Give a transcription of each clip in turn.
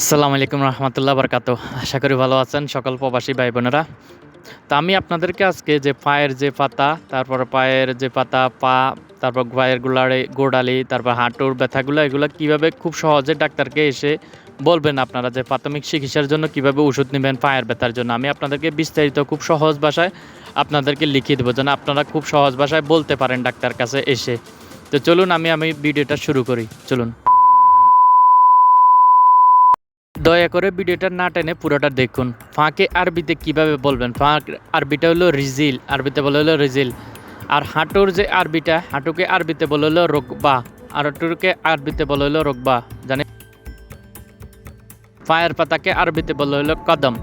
আসসালামু আলাইকুম রহমতুল্লাহ বরকাত। আশা করি ভালো আছেন সকল প্রবাসী ভাই বোনেরা। তো আমি আপনাদেরকে আজকে যে পায়ের যে পাতা, তারপর পায়ের যে পাতা, পা, তারপর পায়ের গুলারে গোড়ালি, তারপর হাঁটুর ব্যথাগুলো, এগুলো কীভাবে খুব সহজে ডাক্তারকে এসে বলবেন আপনারা যে প্রাথমিক চিকিৎসার জন্য কীভাবে ওষুধ নেবেন পায়ের ব্যথার জন্য? আমি আপনাদেরকে বিস্তারিত খুব সহজ ভাষায় আপনাদেরকে লিখিয়ে দেবো যেন আপনারা খুব সহজ ভাষায় বলতে পারেন ডাক্তার কাছে এসে। তো চলুন আমি আমি ভিডিওটা শুরু করি। চলুন। দয়া করে ভিডিওটা না টেনে পুরোটা দেখুন। ফাঁকে আরবিতে কীভাবে বলবেন? ফাঁক আরবিটা হলো রিজিল, আরবিতে বলে হলো রিজিল। আর হাঁটুর যে আরবিটা, হাঁটুকে আরবিতে বলে হলো রোকবা আর হাঁটুরকে আরবিতে বলে হলো রোগবা, জানে? পায়ের পাতাকে আরবিতে বলে হলো কদম।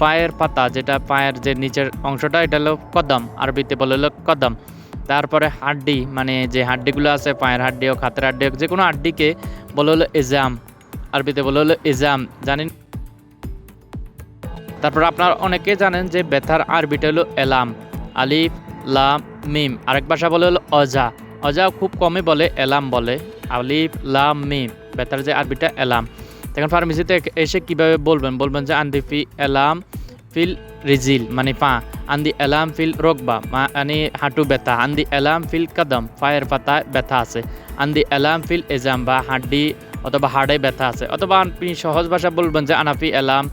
পায়ের পাতা, যেটা পায়ের যে নিচের অংশটা, এটা হলো কদম, আরবিতে বলে হলো কদম। তারপরে হাড্ডি মানে যে হাড্ডিগুলো আছে, পায়ের হাড্ডি হোক, হাতের হাড্ডি হোক, যে কোনো হাড্ডিকে বলে হলো এজাম। আরবিতে বলে হলো ইজাম জানেন? তারপর আপনারা অনেকে জানেন যে ব্যথার আরবিটা হলো এলাম, আলিফ, লাম, মিম। আরেক ভাষা বলে হলো অজা। অজা খুব কমই বলে, এলাম বলে। আলিফ, লাম, মিম। ব্যথার যে আরবিটা এলাম। এখন ফার্মেসিতে এসে কীভাবে বলবেন? বলবেন যে আন্দি ফি এলাম ফিল রিজিল মানে পা আন্দি এলাম ফিল রোগবা মানে হাঁটু ব্যথা। আন্দি এলাম ফিল কদম পায়ের পাতায় ব্যথা আছে। আন্দি এলাম ফিল এজাম বা হাড্ডি অথবা হাড়ে ব্যথা আছে। অথবা আপনি সহজ ভাষা বলবেন যে, আনাফি এলাম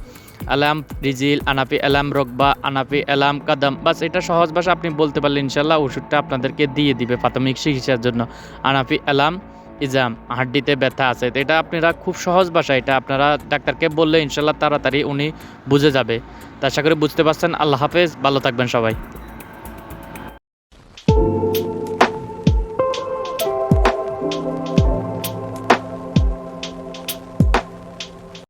আলাম রিজিল, আনাফি এলাম রোগবা, আনাফি এলাম কাদাম। বাস এটা সহজ ভাষা আপনি বলতে পারলে ইনশাল্লাহ ওষুধটা আপনাদেরকে দিয়ে দিবে প্রাথমিক চিকিৎসার জন্য। আনাফি এলাম ইজাম, হাড্ডিতে ব্যথা আছে। তো এটা আপনারা খুব সহজ ভাষা এটা আপনারা ডাক্তারকে বললে ইনশাল্লাহ তাড়াতাড়ি উনি বুঝে যাবে। তা আশা করি বুঝতে পারছেন। আল্লাহ হাফেজ, ভালো থাকবেন সবাই।